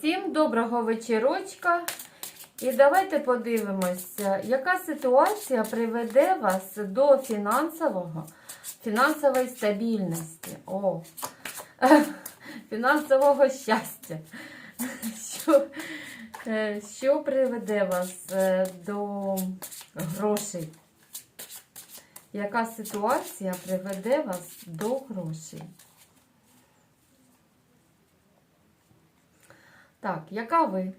Всім доброго вечірочка. І давайте подивимося, яка ситуація приведе вас до фінансового, фінансової стабільності. О, фінансового щастя. Що, е, що приведе вас е, до грошей? Яка ситуація приведе вас до грошей? Так, яка ви?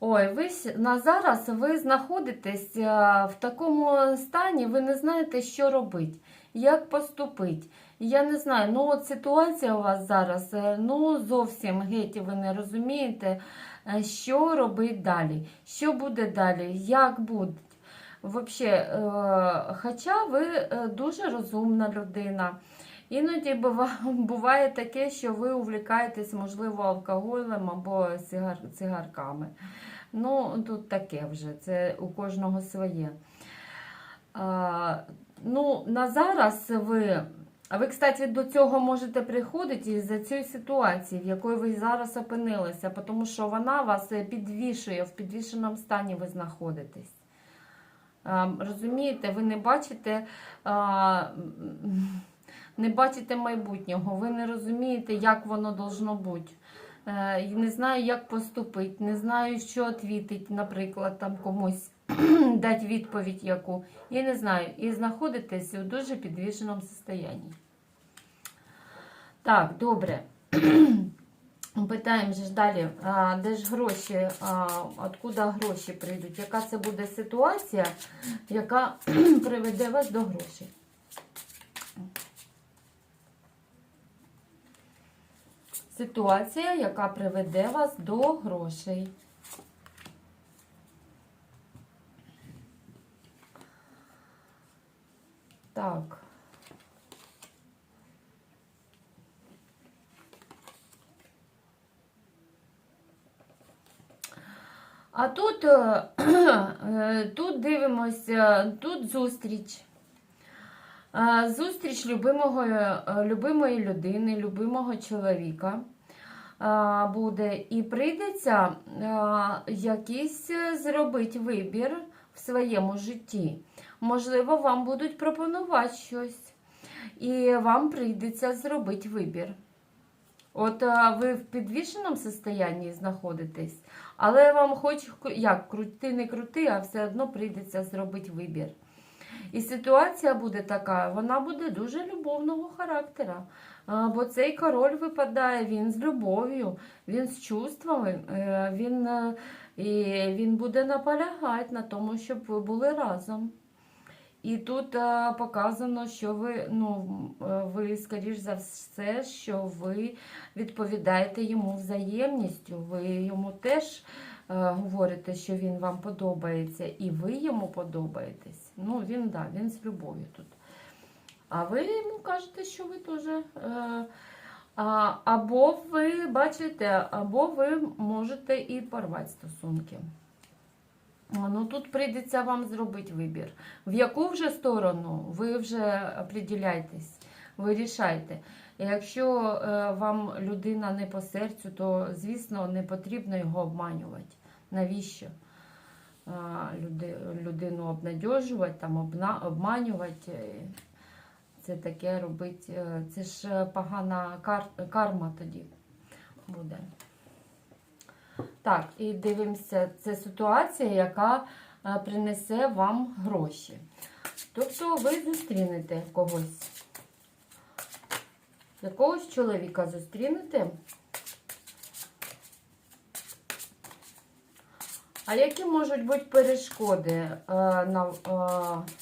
Ой, ви на зараз ви знаходитесь е, в такому стані, ви не знаєте, що робити, як поступити. Я не знаю, ну от ситуація у вас зараз, е, ну зовсім геть ви не розумієте, е, що робити далі, що буде далі, як буде. Е, хоча ви дуже розумна людина. Іноді буває таке, що ви увлікаєтесь, можливо, алкоголем або цигар, цигарками. Ну, тут таке вже, це у кожного своє. А, ну, на зараз ви. А ви, кстати, до цього можете приходити із-за цієї ситуації, в якої ви зараз опинилися, тому що вона вас підвішує, в підвішеному стані ви знаходитесь. Розумієте, ви не бачите. А, не бачите майбутнього, ви не розумієте, як воно должно бути. Е, не знаю, як поступити, не знаю, що відповідати, наприклад, там комусь дати відповідь яку. Я не знаю. І знаходитесь у дуже підвішеному стані. Так, добре. Питаємо ж далі, а, де ж гроші, а, откуда гроші прийдуть? Яка це буде ситуація, яка приведе вас до грошей? Ситуація, яка приведе вас до грошей. Так. А тут, е, е, тут дивимося, тут зустріч. Зустріч любимого, е, любимої людини, любимого чоловіка буде. І прийдеться якийсь е, зробити вибір в своєму житті. Можливо, вам будуть пропонувати щось, і вам прийдеться зробити вибір. От е, ви в підвішеному стані знаходитесь, але вам хоч як крути, не крути, а все одно прийдеться зробити вибір. І ситуація буде така, вона буде дуже любовного характера. Бо цей король випадає, він з любов'ю, він з чувствами, е, він, е, він буде наполягати на тому, щоб ви були разом. І тут е, показано, що ви, ну, ви, скоріш за все, що ви відповідаєте йому взаємністю. Ви йому теж е, говорите, що він вам подобається, і ви йому подобаєтесь. Ну, він, да, він з любов'ю тут. А ви йому кажете, що ви теж. Е, а, або ви бачите, або ви можете і порвати стосунки. Ну, тут прийдеться вам зробити вибір. В яку вже сторону ви вже определяйтесь, ви рішайте. Якщо е, вам людина не по серцю, то, звісно, не потрібно його обманювати. Навіщо? Люди, людину обнадьожувати, там, обманювати. е, Це таке робить. е, Це ж погана кар, карма тоді буде. Так, і дивимося, це ситуація, яка е, принесе вам гроші. Тобто ви зустрінете когось. Якогось чоловіка зустрінете. А які можуть бути перешкоди е, на, е,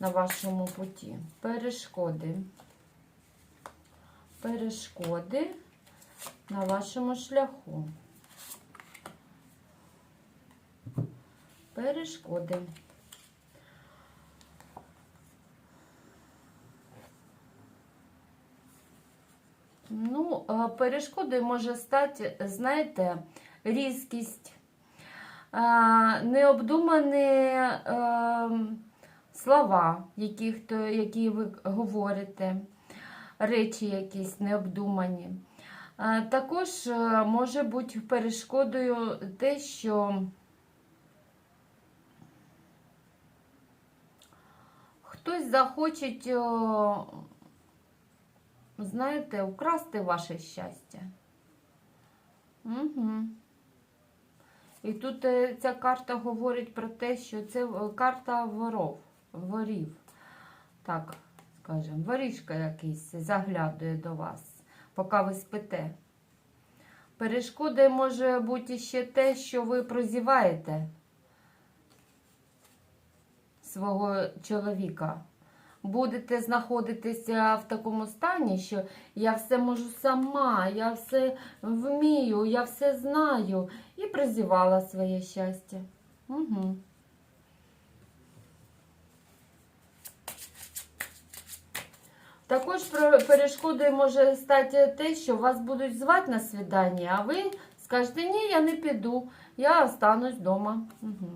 на вашому путі? Перешкоди. Перешкоди на вашому шляху. Перешкоди. Ну, е, перешкодою може стати, знаєте, різкість, необдумані е, слова, які, які ви говорите. речі якісь необдумані. Е, Також е, може бути перешкодою те, що хтось захоче, знаєте, украсти ваше щастя. Угу. І тут е, ця карта говорить про те, що це е, карта воров, ворів. Так, скажемо, воріжка якийсь заглядує до вас, поки ви спите. Перешкодою може бути ще те, що ви прозіваєте свого чоловіка. Будете знаходитися в такому стані, що я все можу сама, я все вмію, я все знаю. І прозівала своє щастя. Угу. Також перешкодою може стати те, що вас будуть звати на свідання, а ви скажете, ні, я не піду, я останусь вдома. Угу.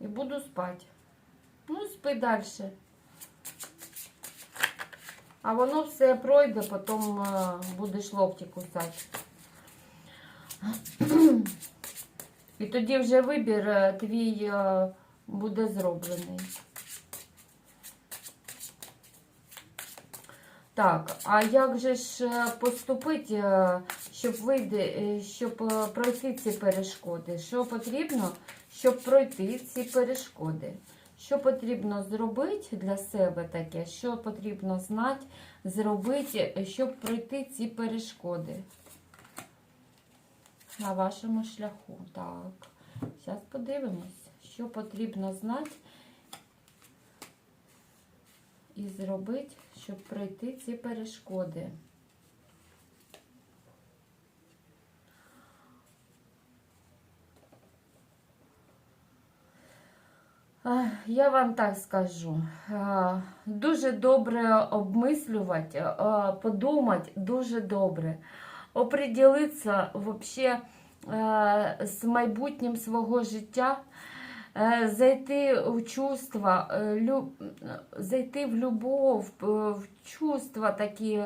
І буду спати. Ну, спи далі. А воно все пройде, потім е, будеш локті кусати. І тоді вже вибір е, твій е, буде зроблений. Так, а як же ж поступити, щоб вийти, е, щоб пройти ці перешкоди? Що потрібно, щоб пройти ці перешкоди? Що потрібно зробити для себе таке? Що потрібно знати, зробити, щоб пройти ці перешкоди? На вашому шляху. Так, зараз подивимось, що потрібно знати і зробити, щоб пройти ці перешкоди. Я вам так скажу. Дуже добре обмислювати, подумати дуже добре. Оприділитися е, з майбутнім свого життя, е, зайти в чувства, е, зайти в любов, в чувства такі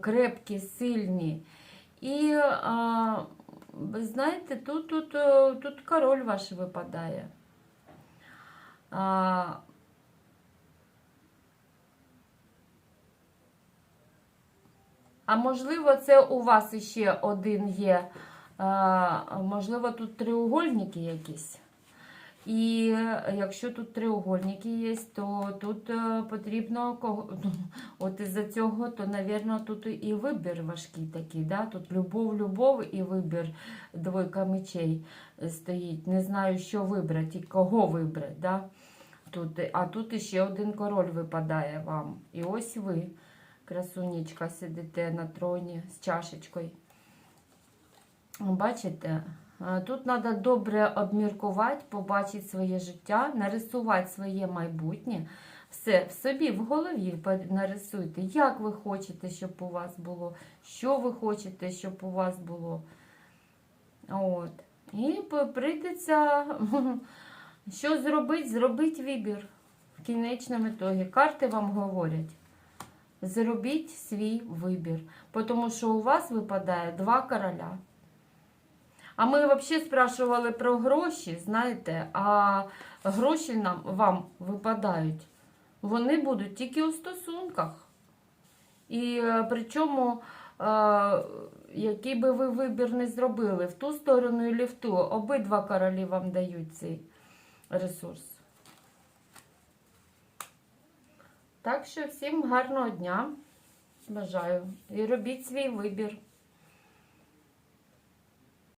крепкі, сильні. І знаєте, тут, тут, тут король ваш випадає. А, а можливо, це у вас ще один є. Можливо, тут треугольники якісь. І якщо тут треугольники є, то тут е, потрібно ну, От із-за цього, то, мабуть, тут і вибір важкий такий. Да? Тут любов, любов і вибір двойка мечей стоїть. Не знаю, що вибрати і кого вибрати. Да? Тут, а тут іще один король випадає вам. І ось ви, красунечка, сидите на троні з чашечкою. Бачите? Тут треба добре обміркувати, побачити своє життя, нарисувати своє майбутнє. Все в собі, в голові нарисуйте, як ви хочете, щоб у вас було, що ви хочете, щоб у вас було. От. І прийдеться, що зробити? Зробіть вибір. В кінечному ітогі. Карти вам говорять. Зробіть свій вибір. Тому що у вас випадає два короля. А ми взагалі спрашували про гроші, знаєте, а гроші нам вам випадають. Вони будуть тільки у стосунках. І е, причому, е, який би ви вибір не зробили, в ту сторону і в ту, обидва королі вам дають цей ресурс. Так що всім гарного дня. Бажаю. І робіть свій вибір.